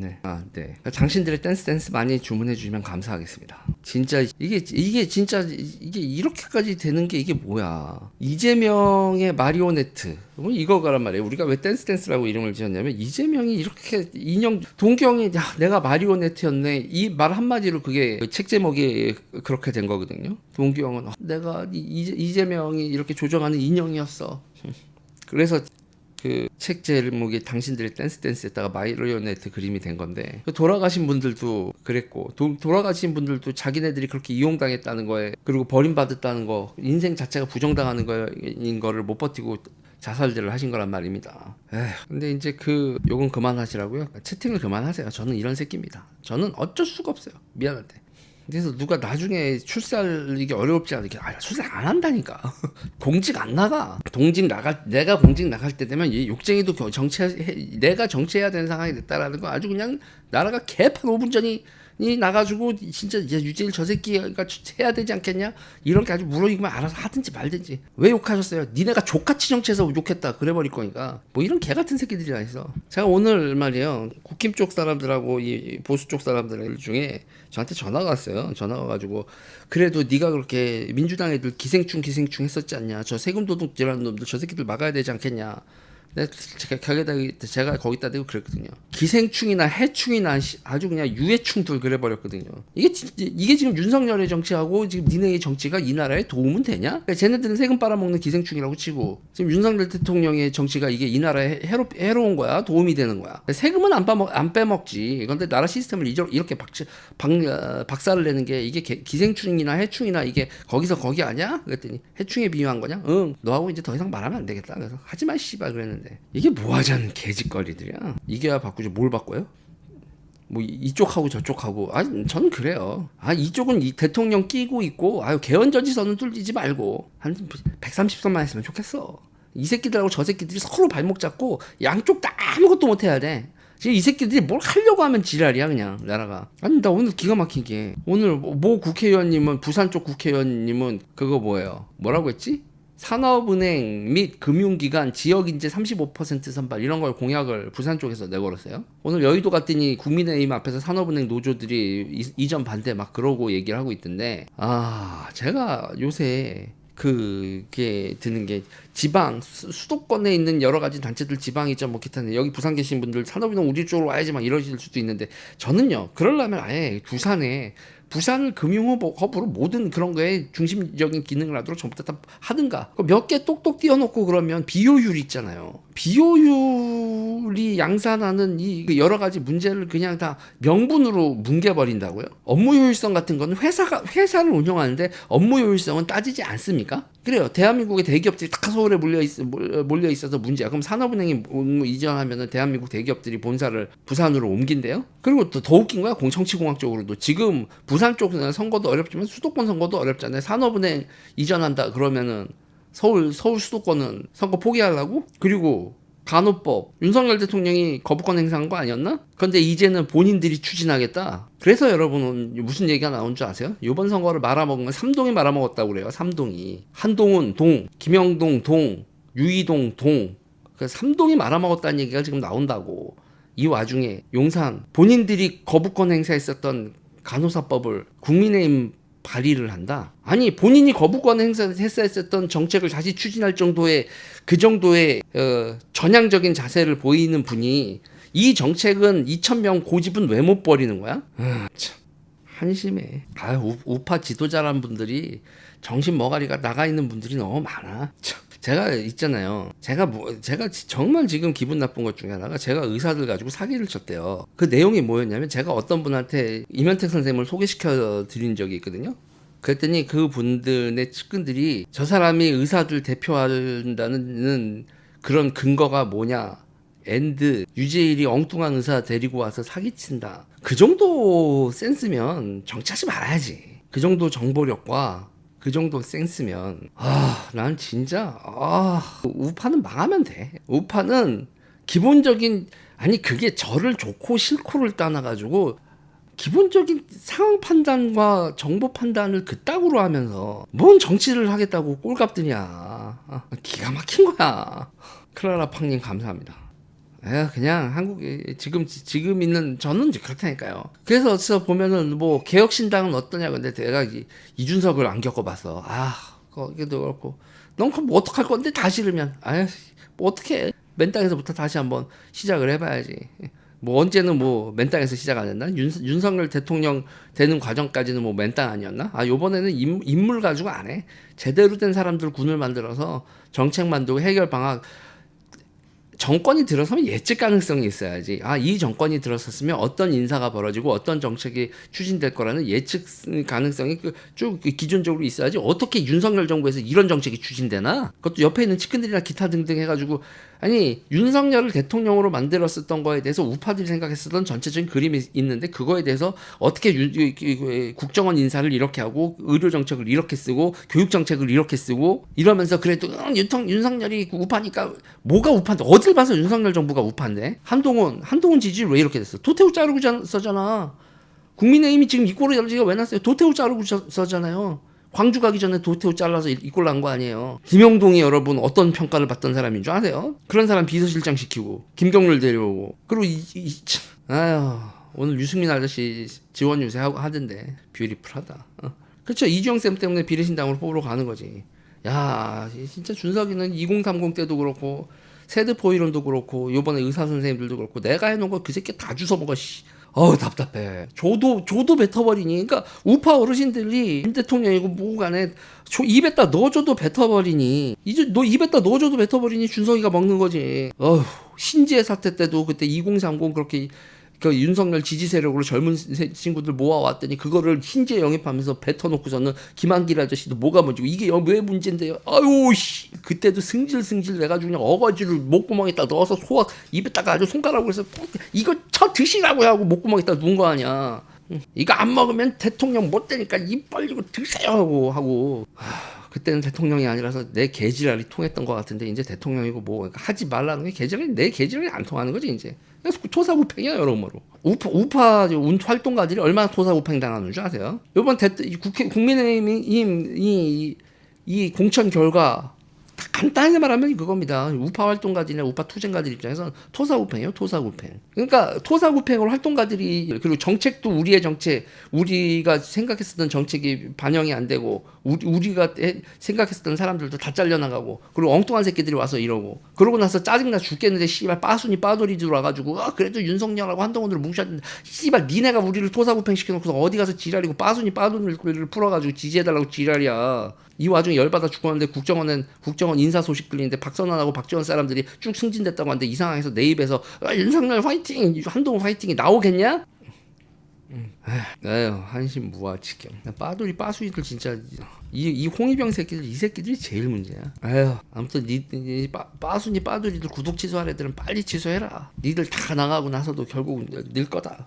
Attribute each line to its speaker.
Speaker 1: 네. 아, 네. 당신들의 댄스 댄스 많이 주문해 주시면 감사하겠습니다. 진짜 이게 이게 진짜 이게 이렇게까지 되는 게 이게 뭐야? 이재명의 마리오네트. 뭐 이거가란 말이에요. 우리가 왜 댄스 댄스라고 이름을 지었냐면 이재명이 이렇게 인형 동경이 야, 내가 마리오네트였네. 이 말 한마디로 그게 그책 제목이 그렇게 된 거거든요. 동경은 어, 내가 이- 이재- 이재명이 이렇게 조정하는 인형이었어. 그래서 그 책 제목이 당신들의 댄스 댄스에다가 마이리오네트 그림이 된 건데 그 돌아가신 분들도 그랬고 도, 돌아가신 분들도 자기네들이 그렇게 이용당했다는 거에 그리고 버림받았다는 거 인생 자체가 부정당하는 거인 거를 못 버티고 자살들을 하신 거란 말입니다. 에휴, 근데 이제 그 욕은 그만하시라고요. 채팅을 그만하세요. 저는 이런 새끼입니다. 저는 어쩔 수가 없어요. 미안한데. 그래서 누가 나중에 출세하기 어렵지 않게 아 출세 안 한다니까. 공직 안 나가. 동직 나갈 내가 공직 나갈 때 되면 이 욕쟁이도 겨- 정치해 내가 정치해야 되는 상황이 됐다라는 거 아주 그냥 나라가 개판 5분 전이 이 나가지고 진짜 이제 유재일 저 새끼가 해야 되지 않겠냐? 이런 게 아주 물어이기만 알아서 하든지 말든지. 왜 욕하셨어요? 니네가 족같이 정치해서 욕했다. 그래버릴 거니까. 뭐 이런 개 같은 새끼들이 다 있어 제가 오늘 말이에요. 국힘 쪽 사람들하고 이 보수 쪽 사람들 중에 저한테 전화가 왔어요. 전화가 와가지고 그래도 네가 그렇게 민주당 애들 기생충 기생충 했었지 않냐? 저 세금 도둑질하는 놈들 저 새끼들 막아야 되지 않겠냐 제가 가게다 제가 거기다 대고 그랬거든요. 기생충이나 해충이나 시- 아주 그냥 유해충들 그래버렸거든요. 이게 지- 이게 지금 윤석열의 정치하고 지금 니네의 정치가 이 나라에 도움은 되냐? 그러니까 쟤네들은 세금 빨아먹는 기생충이라고 치고 지금 윤석열 대통령의 정치가 이게 이 나라에 해로, 해로운 거야? 도움이 되는 거야? 세금은 안 빼먹 안 빼먹지. 그런데 나라 시스템을 이렇게 박, 박 어, 박살을 내는 게 이게 개- 기생충이나 해충이나 이게 거기서 거기 아니야? 그랬더니 해충에 비유한 거냐? 응. 너하고 이제 더 이상 말하면 안 되겠다. 그래서 하지 마 씨발 그랬는데 이게 뭐 하자는 개짓거리들이야. 이게야 바꾸지 뭘 바꿔요? 뭐 이- 이쪽하고 저쪽하고 아 저는 그래요. 아 이쪽은 이 대통령 끼고 있고 아유 개헌저지선은 뚫리지 말고 한 130선만 했으면 좋겠어. 이 새끼들하고 저 새끼들이 서로 발목 잡고 양쪽 다 아무것도 못 해야 돼. 지금 이 새끼들이 뭘 하려고 하면 지랄이야 그냥 나라가. 아니 나 오늘 기가 막힌 게 오늘 뭐- 모 국회의원님은 부산 쪽 국회의원님은 그거 뭐예요? 뭐라고 했지? 산업은행 및 금융기관 지역인재 35% 선발 이런 걸 공약을 부산 쪽에서 내걸었어요. 오늘 여의도 갔더니 국민의힘 앞에서 산업은행 노조들이 이- 이전 반대 막 그러고 얘기를 하고 있던데 아 제가 요새 그게 드는 게 지방 수- 수도권에 있는 여러 가지 단체들 지방 있죠 뭐 기타는 여기 부산 계신 분들 산업인동 우리 쪽으로 와야지 막 이러실 수도 있는데 저는요 그러려면 아예 부산에 부산을 금융허브- 허브로 모든 그런 거에 중심적인 기능을 하도록 전부 다, 다 하든가. 몇 개 똑똑 띄워놓고 그러면 비효율 있잖아요. 비효율 이 양산하는 이그 여러 가지 문제를 그냥 다 명분으로 뭉개버린다고요? 업무 효율성 같은 거는 회사가 회사를 운영하는데 업무 효율성은 따지지 않습니까? 그래요. 대한민국의 대기업들이 다 서울에 몰려 있 몰려 있어서 문제야. 그럼 산업은행이 이전하면은 대한민국 대기업들이 본사를 부산으로 옮긴대요? 그리고 또 더 웃긴 거야. 공정치공학적으로도. 지금 부산 쪽 선거도 어렵지만 수도권 선거도 어렵잖아요. 산업은행 이전한다 그러면은 서울 서울 수도권은 선거 포기하려고? 그리고 간호법 윤석열 대통령이 거부권 행사한 거 아니었나? 그런데 이제는 본인들이 추진하겠다. 그래서 여러분은 무슨 얘기가 나온 줄 아세요? 이번 선거를 말아먹은 건 삼동이 말아먹었다고 그래요. 삼동이 한동훈 동, 김영동 동, 유이동 동. 그 삼동이 말아먹었다는 얘기가 지금 나온다고. 이 와중에 용산 본인들이 거부권 행사했었던 간호사법을 국민의힘 발의를 한다. 아니 본인이 거부권 행사했었던 정책을 다시 추진할 정도의 그 정도의 어, 전향적인 자세를 보이는 분이 이 정책은 2천 명 고집은 왜 못 버리는 거야? 아, 참 한심해. 아 우, 우파 지도자란 분들이 정신 머가리가 나가 있는 분들이 너무 많아. 참. 제가 있잖아요. 제가 뭐 제가 지- 정말 지금 기분 나쁜 것 중에 하나가 제가 의사들 가지고 사기를 쳤대요. 그 내용이 뭐였냐면 제가 어떤 분한테 이면택 선생님을 소개시켜 드린 적이 있거든요. 그랬더니 그 분들의 측근들이 저 사람이 의사들 대표한다는 그런 근거가 뭐냐? 엔드 유재일이 엉뚱한 의사 데리고 와서 사기친다. 그 정도 센스면 정치하지 말아야지. 그 정도 정보력과 그 정도 센스면 아, 난 진짜 아, 우파는 망하면 돼. 우파는 기본적인 아니 그게 저를 좋고 싫고를 떠나가지고 기본적인 상황 판단과 정보 판단을 그따구로 하면서 뭔 정치를 하겠다고 꼴값 드냐. 아, 기가 막힌 거야. 클라라 팡님 감사합니다. 에 그냥 한국에 지금 지금 있는 저는 이제 그렇다니까요. 그래서 어디서 보면은 뭐 개혁신당은 어떠냐 근데 내가 이, 이준석을 안 겪어봤어. 아 거기도 그렇고 넌 그럼 뭐 어떡할 건데 다 싫으면 아유 뭐 어떻게 맨 땅에서부터 다시 한번 시작을 해봐야지. 뭐 언제는 뭐맨 땅에서 시작 안 했나? 윤, 윤석열 대통령 되는 과정까지는 뭐맨 땅 아니었나? 아 요번에는 인, 인물 가지고 안 해. 제대로 된 사람들 군을 만들어서 정책 만들고 해결 방안 정권이 들어서면 예측 가능성이 있어야지. 아, 이 정권이 들어섰으면 어떤 인사가 벌어지고 어떤 정책이 추진될 거라는 예측 가능성이 그쭉 기존적으로 있어야지. 어떻게 윤석열 정부에서 이런 정책이 추진되나? 그것도 옆에 있는 측근들이나 기타 등등 해가지고 아니 윤석열을 대통령으로 만들었었던 거에 대해서 우파들이 생각했었던 전체적인 그림이 있는데 그거에 대해서 어떻게 유, 국정원 인사를 이렇게 하고 의료 정책을 이렇게 쓰고 교육 정책을 이렇게 쓰고 이러면서 그래도 응, 윤통, 윤석열이 우파니까 뭐가 우파인데? 어딜 봐서 윤석열 정부가 우파인데? 한동훈 한동훈 지지율 왜 이렇게 됐어? 도태우 자르고 자- 써잖아. 국민의힘이 지금 이 꼴을 열지가 왜 났어요? 도태우 자르고 써- 써잖아요 광주 가기 전에 도태우 잘라서 이꼴 난 거 아니에요. 김영동이 여러분 어떤 평가를 받던 사람인 줄 아세요? 그런 사람 비서실장 시키고 김경률 데려오고 그리고 이, 이 참, 아유 오늘 유승민 아저씨 지원 유세 하고 하던데 뷰티풀하다. 어? 그렇죠 이주영 쌤 때문에 비례신당으로 뽑으러 가는 거지. 야 진짜 준석이는 2030 때도 그렇고 세드 포 이론도 그렇고 요번에 의사 선생님들도 그렇고 내가 해놓은 거 그 새끼 다 주워 먹어 씨. 어우 답답해. 조도 조도 뱉어버리니. 그러니까 우파 어르신들이 윤 대통령이고 뭐 간에 조, 입에다 넣어줘도 뱉어버리니. 이제 너 입에다 넣어줘도 뱉어버리니 준석이가 먹는 거지. 어휴 신지의 사태 때도 그때 2030 그렇게 그 윤석열 지지 세력으로 젊은 세- 친구들 모아왔더니 그거를 신지에 영입하면서 뱉어놓고서는 김한길 아저씨도 뭐가 문제고 이게 여- 왜 문제인데요? 아유 씨 그때도 승질승질 내가지고 그냥 어거지를 목구멍에다 넣어서 소화 입에다가 아주 손가락으로 해서 꼭 이거 쳐 드시라고 하고 목구멍에다 누운 거 아니야. 응. 이거 안 먹으면 대통령 못 되니까 입 벌리고 드세요 하고 하고 하, 그때는 대통령이 아니라서 내 개지랄이 통했던 것 같은데 이제 대통령이고 뭐 그러니까 하지 말라는 게 개지랄이 내 개지랄이 안 통하는 거지 이제 그래서 토사구팽이야 여러모로 우파 우파 운 활동가들이 얼마나 토사구팽 당하는 줄 아세요? 이번 대, 이 국회 국민의힘 이, 이 공천 결과 다 간단하게 말하면 그겁니다. 우파 활동가들이나 우파 투쟁가들 입장에서는 토사구팽이에요, 토사구팽. 그러니까 토사구팽으로 활동가들이 그리고 정책도 우리의 정책, 우리가 생각했었던 정책이 반영이 안 되고 우리, 해- 생각했었던 사람들도 다 잘려나가고 그리고 엉뚱한 새끼들이 와서 이러고 그러고 나서 짜증나 죽겠는데 씨발 빠순이 빠돌이들 와가지고 아 그래도 윤석열하고 한동훈을 뭉쳤는데 씨발 니네가 우리를 토사구팽 시켜놓고서 어디 가서 지랄이고 빠순이 빠돌이를 풀어가지고 지지해달라고 지랄이야. 이 와중에 열받아 죽었는데 국정원은 국정원 인사 소식 들리는데 박선환하고 박지원 사람들이 쭉 승진됐다고 하는데 이 상황에서 내 입에서 아, 윤석열 화이팅, 한동훈 화이팅이 나오겠냐? 음. 에휴 한심 무아지경 빠돌이 빠수이들 진짜. 이, 이 홍위병 새끼들 이 새끼들이 제일 문제야. 에휴 아무튼 니, 니 빠, 빠순이 빠돌이들 구독 취소할 애들은 빨리 취소해라. 니들 다 나가고 나서도 결국 늘 거다